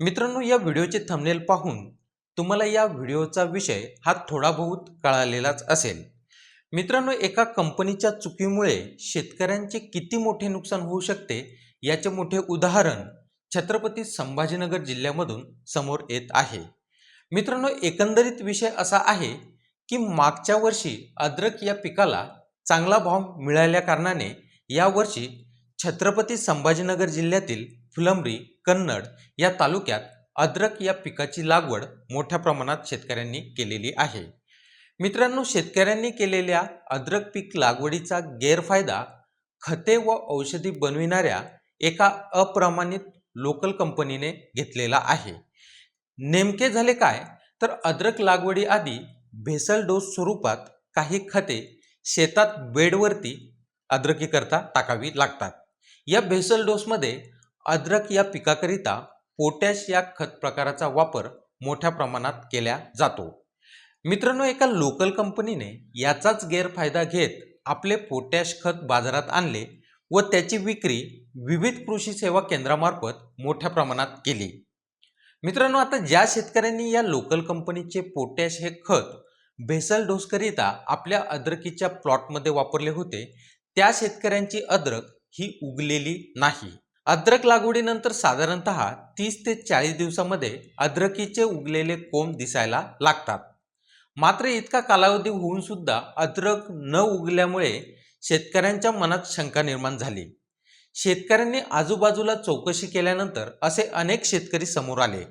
मित्रांनो या व्हिडिओचे थंबनेल पाहून तुम्हाला या व्हिडिओचा विषय हा थोडा बहुत कळालेलाच असेल. मित्रांनो एका कंपनीच्या चुकीमुळे शेतकऱ्यांचे किती मोठे नुकसान होऊ शकते याचे मोठे उदाहरण छत्रपती संभाजीनगर जिल्ह्यामधून समोर येत आहे. मित्रांनो एकंदरीत विषय असा आहे की मागच्या वर्षी अद्रक या पिकाला चांगला भाव मिळाल्या कारणाने यावर्षी छत्रपती संभाजीनगर जिल्ह्यातील फुलंब्री कन्नड या तालुक्यात अद्रक या पिकाची लागवड मोठ्या प्रमाणात शेतकऱ्यांनी केलेली आहे. मित्रांनो शेतकऱ्यांनी केलेल्या अद्रक पीक लागवडीचा गैरफायदा खते व औषधी बनविणाऱ्या एका अप्रमाणित लोकल कंपनीने घेतलेला आहे. नेमके झाले काय? तर अद्रक लागवडीआधी भेसल डोस स्वरूपात काही खते शेतात बेडवरती अद्रकीकरता टाकावी लागतात. या भेसल डोसमध्ये अद्रक या पिकाकरिता पोटॅश या खत प्रकाराचा वापर मोठ्या प्रमाणात केला जातो. मित्रांनो एका लोकल कंपनीने याचाच गैरफायदा घेत आपले पोटॅश खत बाजारात आणले व त्याची विक्री विविध कृषी सेवा केंद्रामार्फत मोठ्या प्रमाणात केली. मित्रांनो आता ज्या शेतकऱ्यांनी या लोकल कंपनीचे पोटॅश हे खत भेसल डोसकरिता आपल्या अद्रकीच्या प्लॉटमध्ये वापरले होते त्या शेतकऱ्यांची अद्रक ही उगलेली नाही. अद्रक लागवडीनंतर साधारणतः तीस ते चाळीस दिवसामध्ये अद्रकीचे उगलेले कोंब दिसायला लागतात. मात्र इतका कालावधी होऊन सुद्धा अद्रक न उगल्यामुळे शेतकऱ्यांच्या मनात शंका निर्माण झाली. शेतकऱ्यांनी आजूबाजूला चौकशी केल्यानंतर असे अनेक शेतकरी समोर आले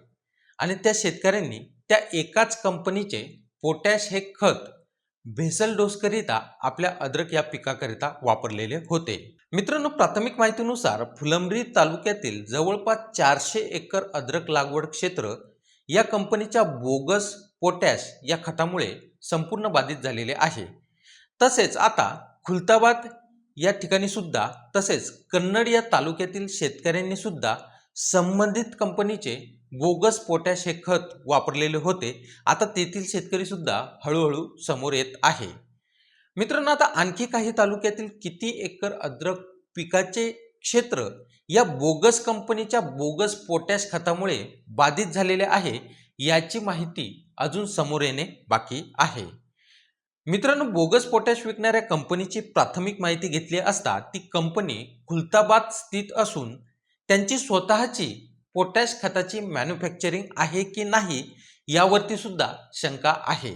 आणि त्या शेतकऱ्यांनी त्या एकाच कंपनीचे पोटॅश हे खत भेसल डोसकरिता आपल्या अद्रक या पिकाकरिता वापरलेले होते. मित्रांनो प्राथमिक माहितीनुसार फुलंब्री तालुक्यातील जवळपास चारशे एकर अद्रक लागवड क्षेत्र या कंपनीच्या बोगस पोटॅश या खतामुळे संपूर्ण बाधित झालेले आहे. तसेच आता खुलताबाद या ठिकाणी सुद्धा तसेच कन्नड या तालुक्यातील शेतकऱ्यांनी सुद्धा संबंधित कंपनीचे बोगस पोटॅश हे खत वापरलेले होते. आता तेथील शेतकरी सुद्धा हळूहळू समोर येत आहे. मित्रांनो आता आणखी काही तालुक्यातील किती एकर अद्रक पिकाचे क्षेत्र या बोगस कंपनीच्या बोगस पोटॅश खतामुळे बाधित झालेले आहे याची माहिती अजून समोर येणे बाकी आहे. मित्रांनो बोगस पोटॅश विकणाऱ्या कंपनीची प्राथमिक माहिती घेतली असता ती कंपनी खुलताबाद स्थित असून त्यांची स्वतःची पोटॅश खताची मॅन्युफॅक्चरिंग आहे की नाही यावरती सुद्धा शंका आहे.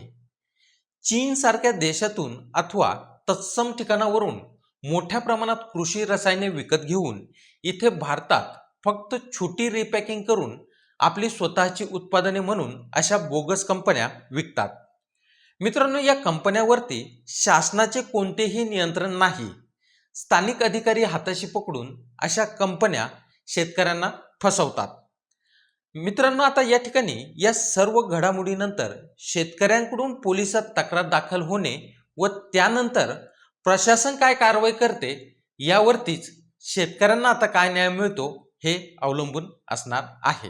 चीनसारख्या देशातून अथवा तत्सम ठिकाणावरून मोठ्या प्रमाणात कृषी रसायने विकत घेऊन इथे भारतात फक्त छोटी रिपॅकिंग करून आपली स्वतःची उत्पादने म्हणून अशा बोगस कंपन्या विकतात. मित्रांनो या कंपन्यावरती शासनाचे कोणतेही नियंत्रण नाही. स्थानिक अधिकारी हाताशी पकडून अशा कंपन्या शेतकऱ्यांना फसवतात. मित्रांनो आता या ठिकाणी या सर्व घडामोडीनंतर शेतकऱ्यांकडून पोलिसात तक्रार दाखल होणे व त्यानंतर प्रशासन काय कारवाई करते यावरतीच शेतकऱ्यांना आता काय न्याय मिळतो हे अवलंबून असणार आहे.